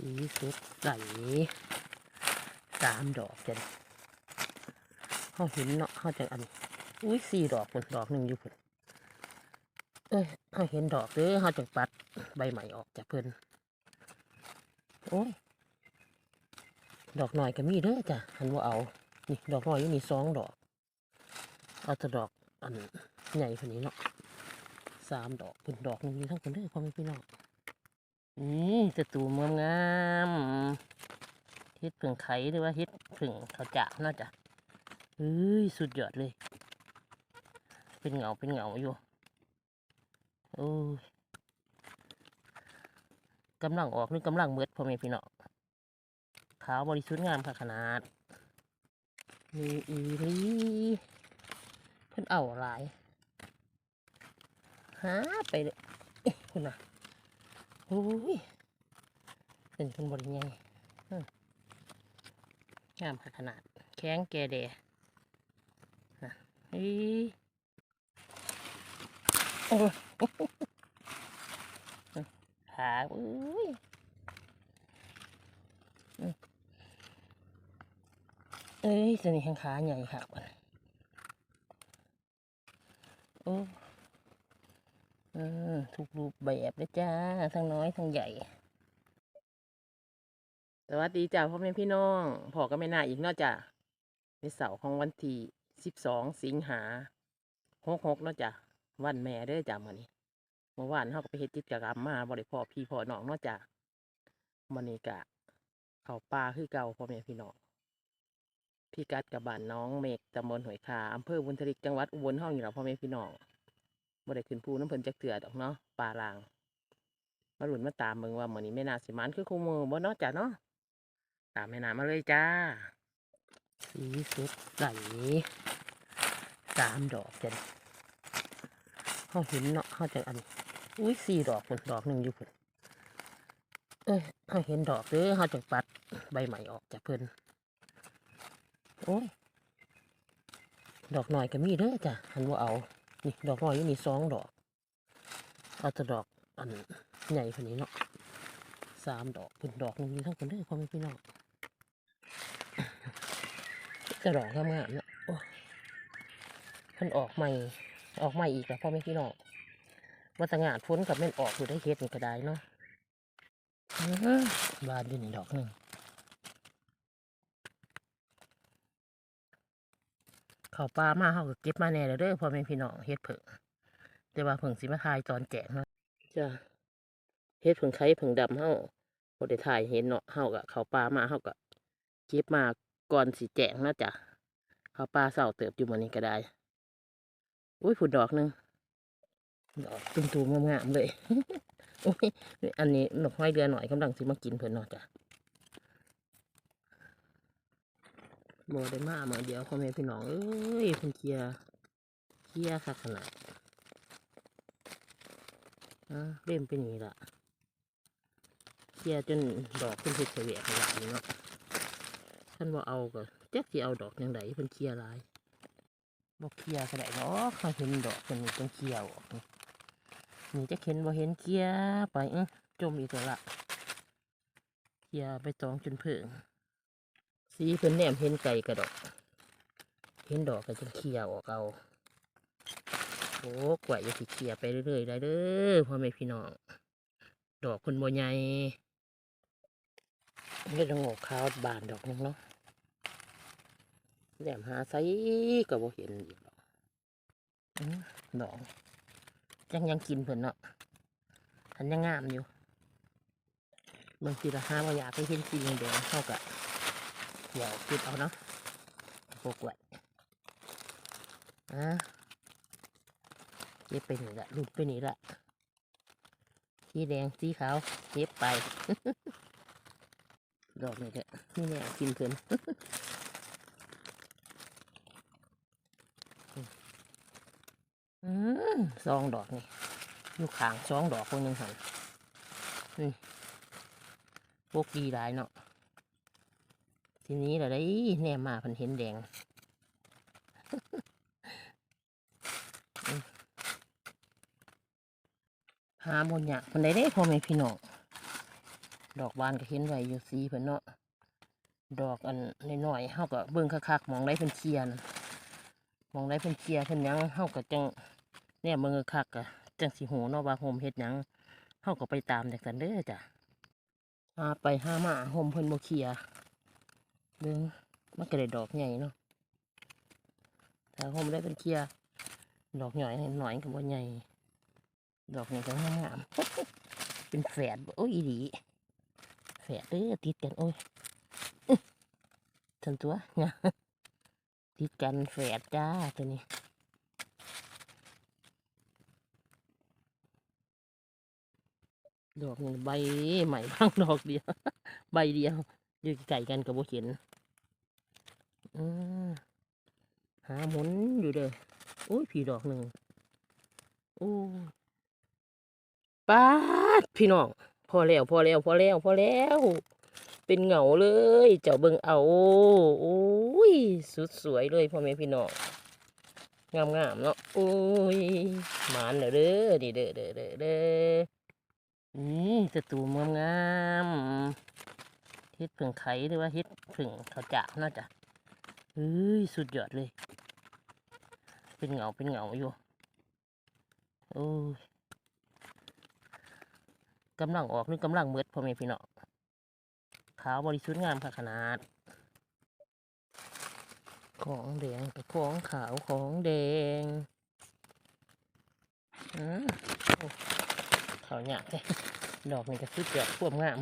สีสุดใสสามดอกจันเขาเห็นเนาะเขาจะอัน อุ้ยสี่ดอกพุ่นดอกหนึ่งอยู่พุ่นเอ้ยเขาเห็นดอกเด้อเขาจะปัดใบใหม่ออกจากเพิ่นโอ้ย ดอกหน่อยก็มีเด้อจ้ะหันว่าเอา นี่ ดอกหน่อยยู่นี่สองดอก เอาแต่ดอกอันใหญ่คนนี้เนาะสามดอกพุ่นดอกหนึงทั้งคนเด้อพ่อแม่พี่น้อง อืมจะตูมงามเฮ็ดผึ่งไข่หรือว่าเฮ็ดผึ่งเขาจ่าเนาจะเฮ้ยสุดยอดเลย เป็นเหงาเป็นเหงาอยู่โอ้ยกำลังออกหรือกำลังเมืดพ่อแม่พี่น้องขาวบริสุทธิ์งามค่ะขนาดมีอีหลีเพิ่นเอาหลายหาไปเลยคุณน่ะ อ้ยเป็นคนบริไงงามขนาด แข้งแกแดนะเฮ้ยโอ้ขาอุ้ยอืมเอ้ยสนิทแข้งขาใหญ่ค่ะวันโอ้ ทุกรูปแบบเลยจ้า ทั้งน้อยทั้งใหญ่ สวัสดีจ้าพ่อแม่พี่น้องพอก็ไม่น่าอีกนอกจากในเสาร์ของวันที่สิบสองสิงหาหกหกนาะจ้ะวันแม่เด้อจ้ะมื้อนี้เมื่อวานเฮาก็ไปเฮ็ดกิจกรรมมาบ่ได้พ่อพี่พ่อน้องนาะจ้ะมื้อนี้ก็เขาป่าคือเก่าพ่อแม่พี่น้องพี่กัดกับบ้านน้องเมฆตำบลหอยคาอำเภอบุญทลิกจังหวัดอุบลเฮานี่ล่ะพ่อแม่พี่น้อง บ่ได้ขึ้นภูน้ำเพิ่นจักเทื่อดอกเนาะป่าลาง มาหลุนมาตามเบิ่งว่าเมื้อนี้แม่นาสิมันคือคู่มือบ่เนาะจ้ะเนาะตามแม่นามาเลยจ้า สีสุดใสสามดอกจ้ะเขาเห็นเนาะเขาจะอันอุ้ยสี่ดอกพุ่นดอกหนึ่งอยู่พุ่นเอ้ยเขาเห็นดอกเด้อเขาจะปัดใบใหม่ออกจากเพิ่นโอ้ยดอกหน่อยก็มีเด้อจ้ะหันว่าเอา นี่ดอกหน่อยอยู่นี่สองดอกเอาแต่ดอกอันใหญ่คนนี้เนาะสามดอกพุ่นดอกนึงอยู่ทั้งคนเด้อพ่อแม่พี่น้องจะดอกงามๆเนาะโอ้ยพันออกใหม่ออกใหม่อีกแล้วพ่อแม่พี่น้องว่าแตงาดพ้นกับแม่นออกอยู่ได้เฮ็ดนี่ก็ได้เนาะอื้อหือบานอยู่นี่ดอกหนึ่ง เขาปลามาเขาก็เก็บมาแน่แล้วเด้อพ่อแม่พี่น้องเฮ็ดเผิงแต่ว่าเผิงสิมาทายตอนแจกเนาจ้ะเฮ็ดเผิงไข่เผิงดำเฮาบ่ได้ถ่ายเห็นเนาะเฮาก็เขาปลามาเฮาก็เก็บมาก่อนสิแจกเนะจ้ะเขาปลาเศร้าเติบอยู่มื้อนี้ก็ได้อุ้ยผุดดอกหนึ่งดอกตุ้มๆงามๆเลยอุ้ยอันนี้ดอกไม้เดือนหน่อยกำลังสิมากินเพิ่นเนาะจ้ะ โบได้มาเมื่อเดียวพ่อแม่พี่น้องเอ้ยเพิ่นเคลียร์เคลียร์คักขนาดอะเล่มเป็นอย่างนี้ละเคลียร์จนดอกเพิ่นเฮ็ดเฉวียขนาดนี้เนาะท่านว่าเอาก็จักสิเอาดอกยังไงเพิ่นเคลียร์หลายบอกเคลียร์ก็ได้เนาะเขาเห็นดอกเป็นจังเคลียร์ออกนี่จะเห็นบ่าเห็นเคลียร์ไปจมอีกแล้วละเคลียร์ไปตองจนเพิ่ง สีเพิ่นแนมเห็นไก่กระดอกเห็นดอกก็จังเคลียร์ออกเอาโอ้กว่าจะสิเคลียร์ไปเรื่อยๆได้เด้อพ่อแม่พี่น้อง ดอกเพิ่นบ่ใหญ่ไม่ต้องงอกขาวบานดอกนึงเนาะแหลมหาไซก็บ่เห็นอีกหรอกอื้อดอกยังยังกินเพิ่นเนาะทันยังงามอยู่บางทีละห้าว่าอยากให้เห็นกินแดงเข้ากับ เดี๋ยวคิดเอาเนาะพวกไว้อะเก็บไปนี่ละหลุดไปนี่ละสีแดงสีขาวเก็บไป ดอกนี่แหละนี่แน่กินเพิ่นอืมสองดอกนี่อยู่ขางสองดอกคนหนึ่งหันนี่พวกดีหลายเนาะ ทีนี้เราได้แนมมาพันเห็นแดงหาบนอยากคนใดได้พ่อแม่พี่น้องดอกบานก็เห็นไว้อยู่สีเพิ่นเนาะดอกอันน้อยๆเฮาก็เบิ่งคักๆมองได้เพิ่นเคียร์นะมองได้เพิ่นเคียร์เพิ่นยังเฮาก็จังแน่เบิ่งคักๆก็จังสิฮู้เนาะว่าโฮมเฮ็ดหยังเฮาก็ไปตามจังซั่นเด้อจ้ะหาไปหามาโฮมเพิ่นบ่เคียร์ เบิ่งมันก็ได้ดอกใหญ่เนาะถ้าโฮมได้เพิ่นเคลียร์ดอกหญ่อยหน่อยก็บ่ใหญ่ ดอกนี้ก็งามๆเป็นแฝดโอ้ยอีแฝดเด้อติดกันโอ้ยทันตัวงาติดกันแฝดจ้าตัวนี้ดอกใบใหม่บ้างดอกเดียว ใบเดียวอยู่ไก่กันกับบ่เห็น หาหมุนอยู่เด้อโอ้ยผีดอกหนึ่งโอ้ป้าดพี่น้องพอแล้วพอแล้วพอแล้วพอแล้ว เป็นเหงาเลย เจ้าเบิ่งเอาโอ้ยสุดสวยเลยพ่อแม่พี่น้องงามงามๆเนาะโอ้ยหมานเด้อเด้อนี่เด้อเด้อเด้อเด้อนี่สตูมงามงามๆเฮ็ดผึ่งไข่หรือว่าเฮ็ดผึ่งข้าวจากน่าจะ เฮ้ย สุดยอดเลย เป็นเหงาเป็นเหงาอยู่ โอ้ยกำลังออกหรือกำลังเมืดพ่อแม่พี่น้องขาวบริสุทธิ์งามค่ะขนาด ของแดงกับของขาวของแดงอือขาวหยาบเลยดอกนี่ก็สุดยอดควบงาม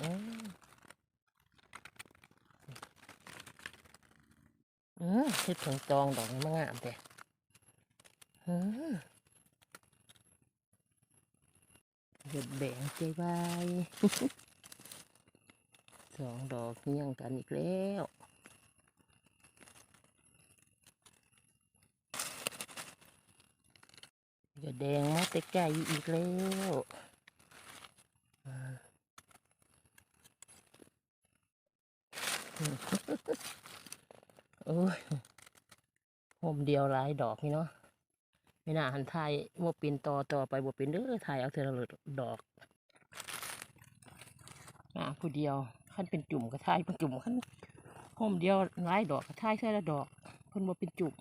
อืม อืมเฮ็ดผงตองดอกนี้มันงามแต่อืมเห็ดแบงใจบายสองดอกเงี่ยงกันอีกแล้วเห็ดแดงมาแต่ไก่อีกแล้วโอ้ย ผมเดียวหลายดอกนี่เนาะไม่น่าหันไทยว่าเป็นต่อต่อไปบ่เป็นเด้อไทยเอาเทอละดอกอ่าผู้เดียวขั้นเป็นจุ่มก็ไทายเป็นจุ่มขั้นห่มเดียวหลายดอกก็ไทายเทอละดอกเพิ่นบ่เป็นจุ่ม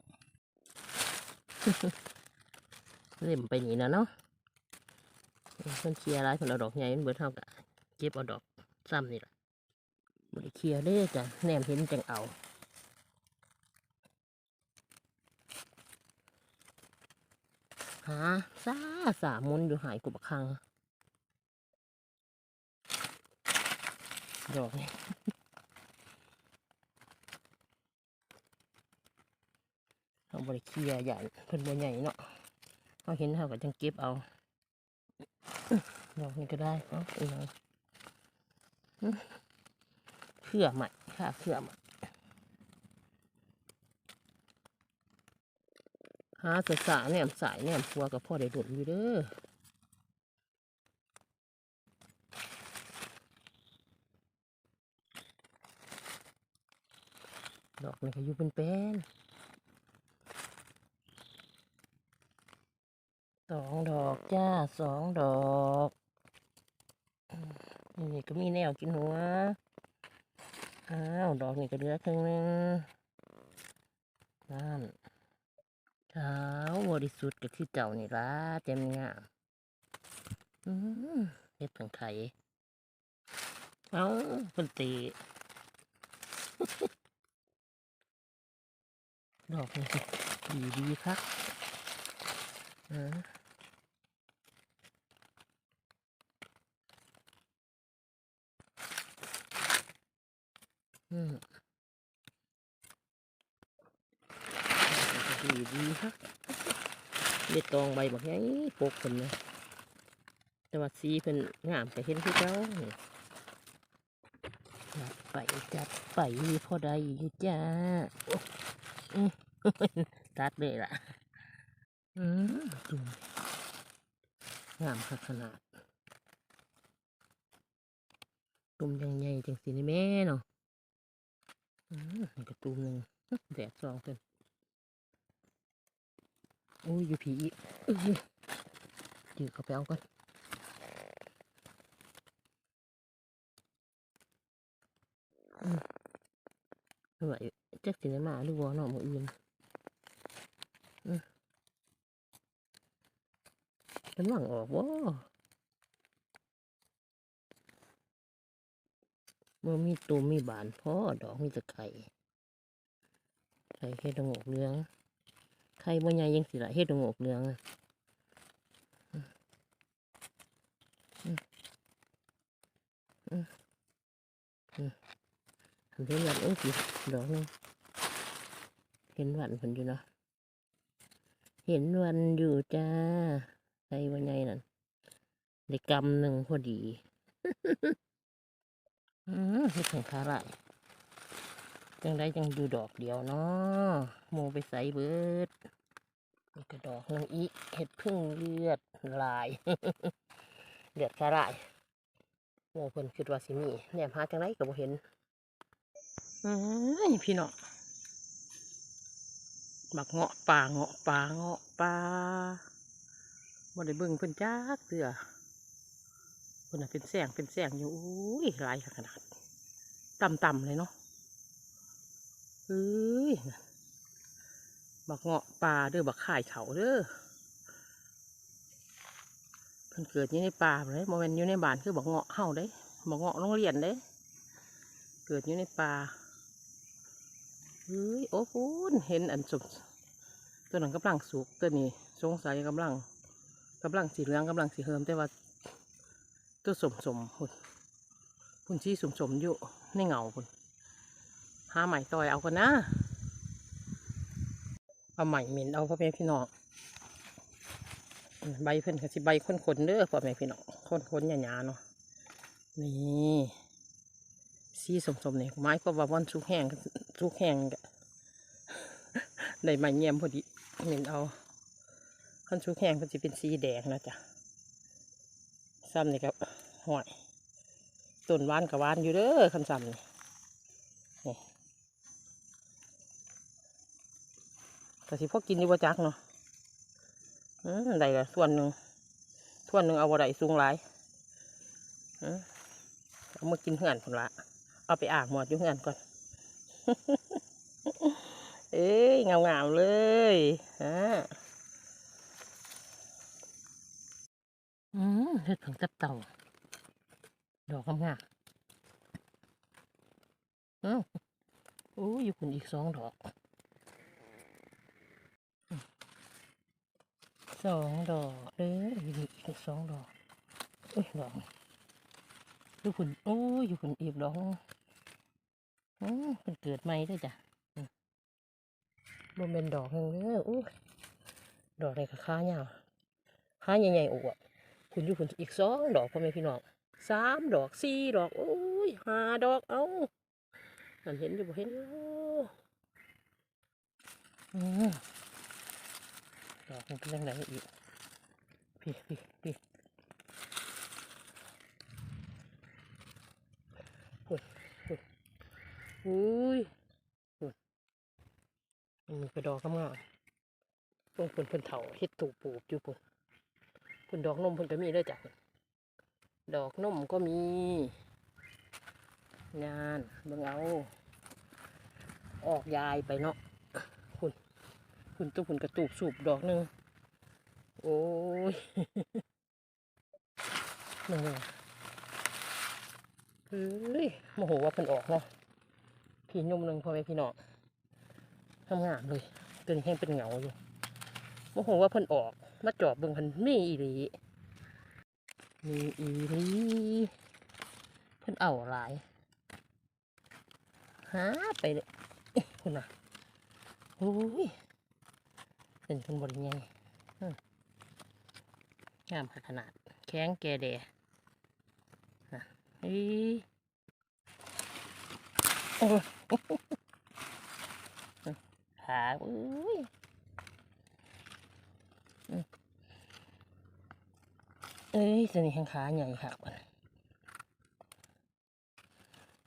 เล่มไปนี่นะเนาะเพิ่นเคลียร์หลายเพิ่นเอาดอกใหญ่มันเบิดเท่ากับเก็บเอาดอกซ้ำนี่ล่ะบ่ได้เคลียร์เด้อจ้ะแนมเห็นจังเอา หาซาสามุนอยู่หายกุบคังดอกนี่เอาบริเคียร์ใหญ่เพิ่นบ่ใหญ่เนาะเขาเห็นเขาก็จังเก็บเอาดอกนี้ก็ได้เนาะอีกหน่อยอื้อเขื่อใหม่ค่ะเขื่อใหม่าสสาเนี่ยสายเนี่ยฟัวกับพ่อได้ดุดอยู่เด้อดอกนี่ก็อยู่เป็นเป็นสองดอกจ้าสองดอกนี่ก็มีแนวกินหัว อ้าว ดอกนี่ก็เหลือครึ่งนึงนั่น ขาวบริสุทธิ์ก็คือเจ้านี่ละเต็มงามเฮ็ดผงไข่เอาเป็นตีดอกนี่ดีดีครับอืม ดีดีครับเด็ดตองใบบอกไงปกคนนะแต่ว่าสีเป็นงามแต่เห็นที่เจ้าจัดไปจัดไปพอได้จ้าตัดเลยล่ะอืมจุ่มงามขนาดตุ่มยังใหญ่จังสินี่แม่เนาะอืมนี่กระตุ่มหนึ่งแดดสองเพิ่น โอ้ยอยู่ผีอีกดื้อเขาไปเอาก่อนไม่ไหวจะสินมาหรือวอหนอมืออื่นมันหลังออกวะมันมีตัวมีบานพ่อดอกมีตะไคร่ไข่เฮ็ดดงอกเลี้ยง ไข่บ่ใหญ่ยังสิละเฮ็ดดงอกเหลืองอะเห็นหวันเอ้ยสิดอกนึงเห็นหวันเพิ่นอยู่เนาะเห็นวันอยู่จ้าไข่บ่ใหญ่นั่นได้กำหนึ่งพอดี อืมเฮ็ดแข่งขาไร จังได้จังอยู่ดอกเดียวเนาะโมไปใส่เบิดนี่ก็ดอกหนึงอีกเห็ดพึ่งเลือดลาย เลือดขาไรโมเพิ่นคิดว่าสิมีแหนมหาจังไรก็บ่เห็นอือพี่น้องบักเงาะป่าเงาะป่าเงาะป่าบ่ได้เบิ่งเพิ่นจักเตือเพิ่นน่ะเป็นแสงเป็นแสงอยู่อุ้ยหลายขนาดต่ำๆเลยเนาะ เอ้ยบักเงาะป่าเด้อบักข่ายเขาเด้อเพิ่นเกิดอยู่ในป่าเลยโมเมนอยู่ในบ้านคือบักเงาะเฮาเด้บักเงาะโรงเรียนเด้ เกิดอยู่ในป่าเฮ้ยโอ้พูนเห็นอันสมตัวนั้นกำลังสุกตัวนี้สงสัยกำลังกำลังสีเหลืองกำลังสีเฮิมแต่ว่าตัวสมสมๆพุ่นพุ่นชี้สมสมอยู่ในเงาพุ่น หาใหม่ต่อยเอากันนะเอาใหม่เหม็นเอาพ่อแม่พี่น้องใบเพิ่นก็สิใบข้นๆเด้อพ่อแม่พี่น้องข้นๆหยาๆเนาะนี่สีสมๆเนี่ยไม้ก็ว่าวันสุกแห้งสุกแห้งก็ได้ไม้เงียมพอดีเหม็นเอาคันสุกแห้งก็จะเป็นสีแดงนะจ๊ะซ้ำนี่ครับห่วยต้นหวานกับหวานอยู่เด้อคันซ้ำนี่ แต่สิพอกินอยู่บ่จักเนาะอืมได้ละส่วนหนึ่งส่วนหนึ่งเอาบ่ได้สูงหลายอืมเอามากินเหือนคนละเอาไปอางหมอดอยู่เงินก่อน เอ้ยงามๆเลยฮะอืมเห็ดผงจับเต่า ดอกงามๆอ้าโอ้ยอยู่คุณอีกสองดอก สองดอกเด้ยอีกสองดอกเอ้ยดอกอยู่คุณโอ้ยอยู่คุณอีกดอกอืมมันเกิดใหม่ด้วยจ้ะอืมบ่เป็นดอกหนึ่งเด้ออู้ดอกในกระค้าเนี่ยค้าใหญ่ๆอวบคุณอยู่คุณอีกสองดอกพ่อแม่พี่น้องสามดอกสี่ดอกโอ้ยห้าดอกเอ้านั่นเห็นอยู่บ่เห็นอยู่อืม ดอกมันเป็นยังไงอีก พี่พี่พี่พุ่นพุ่นอุ้ยพุ่นมันมีกระดอกกำงามเพิ่นเพิ่นเพิ่นเถาเฮ็ดถูกปลูกอยู่พุ่นพิ่นดอกนมพิ่นก็มีเลยจ้ะดอกนมก็มีงานเบิ่งเอา ออกยายไปเนาะ พุ่นตัวพุ่นกระตูบสูบดอกหนึ่งโอ้ยนั่นเลยเฮ้ยโมโหว่าเพิ่นออกเนาะพี่นุ่มหนึ่งพ่อแม่พี่น้องทำงามเลยตัวนี้แห้งเป็นเหงาอยู่โมโหว่าเพิ่นออก มาจอบเบิ่งเพิ่นมีอีหลีมีอีหลีเพิ่นเอาหลายหาไปเลยคุณน่ะโอ้ย เป็นเพิ่นบริไงงามขนาด แข้งแกแดนะเฮ้ยโอ้ยขาอุ้ยเอ้ยตัวนี้แข้งขาใหญ่ค่ะมัน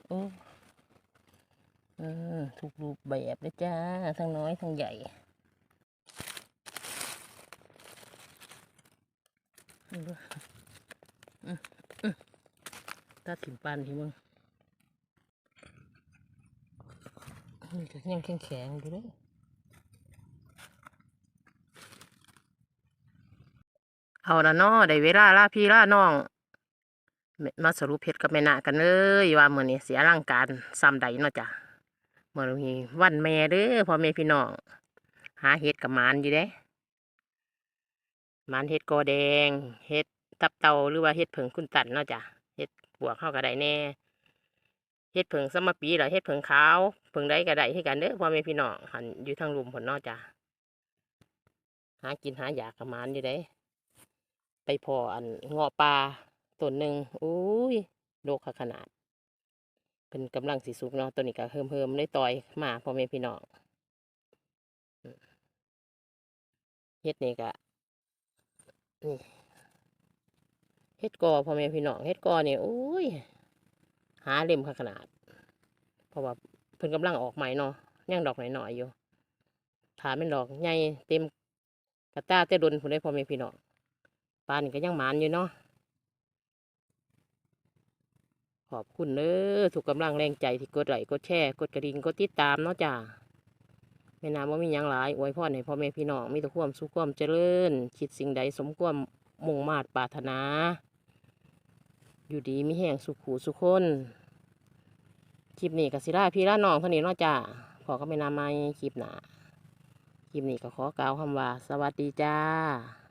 โอ้เออถูกรูปแบบเลยจ้า ทั้งน้อย ทั้งใหญ่อืมอืมอืม ตัดถิ่มปานที่มึงอนี่ก็ยังแข็งแข็งๆอยู่เลยเอาละนาะได้เวลาล่าพี่ล่าน้อง มาสรุปเพชรกับแม่นากันเลยว่าเมื้อนี้เสียร่างการซ้ำใดเนาะจ้ะเมื้อนี้วันแม่เด้อพ่อแม่พี่น้อง หาเห็ดกับมานอยู่เด้ มานเห็ดกอแดงเห็ดตับเตาหรือว่าเห็ดเผิงคุณตันเนาะจ้ะเห็ดบวกเข้าก็ได้แน่เห็ดเผิงสมปีหรือเห็ดเผิงขาวเผิงใดก็ได้ที่กันเด้อพ่อแม่พี่น้องหันอยู่ทางลุมผลเนาะจ้ะหากินหาอยากกับมานอยู่เด้ไปพออันเงาะปลาต้นหนึ่งอุ้ยโลกขนาดเป็นกำลังสีสุกเนาะตัวนี้ก็เฮิมเฮิมได้ต่อยมาพ่อแม่พี่น้องเฮ็ดนี่ก็ นี่เฮ็ดกอพ่อแม่พี่น้องเฮ็ดกอเนี่ยอุ้ย หาเล่มขนาด เพราะว่าเพิ่นกำลังออกใหม่เนาะยังดอกหน่อยๆอยู่ถาเป็นดอกใหญ่เต็มกระตาเต้ดนผู้ได้พ่อแม่พี่น้องปานก็ยังหมานอยู่เนาะขอบคุณเด้อถูกกำลังแรงใจที่กดไลค์กดแชร์ กดกระดิ่งกดติดตามเนาะจ้า ม่นามว่ามีหยังหลายอวยพรให้พ่อแม่พี่น้องมีแต่ความสุขความเจริญ คิดสิ่งใดสมความมุ่งมาตรปรารถนา อยู่ดีมีแห่งสุขหูสุขคนคลิปนี้ก็สิลาพี่ลาน้องเท่านี้นอกจากพอก็ไม่นาไม่คลิปหนาคลิปนี้ก็ขอกล่าวคำว่า สวัสดีจ้า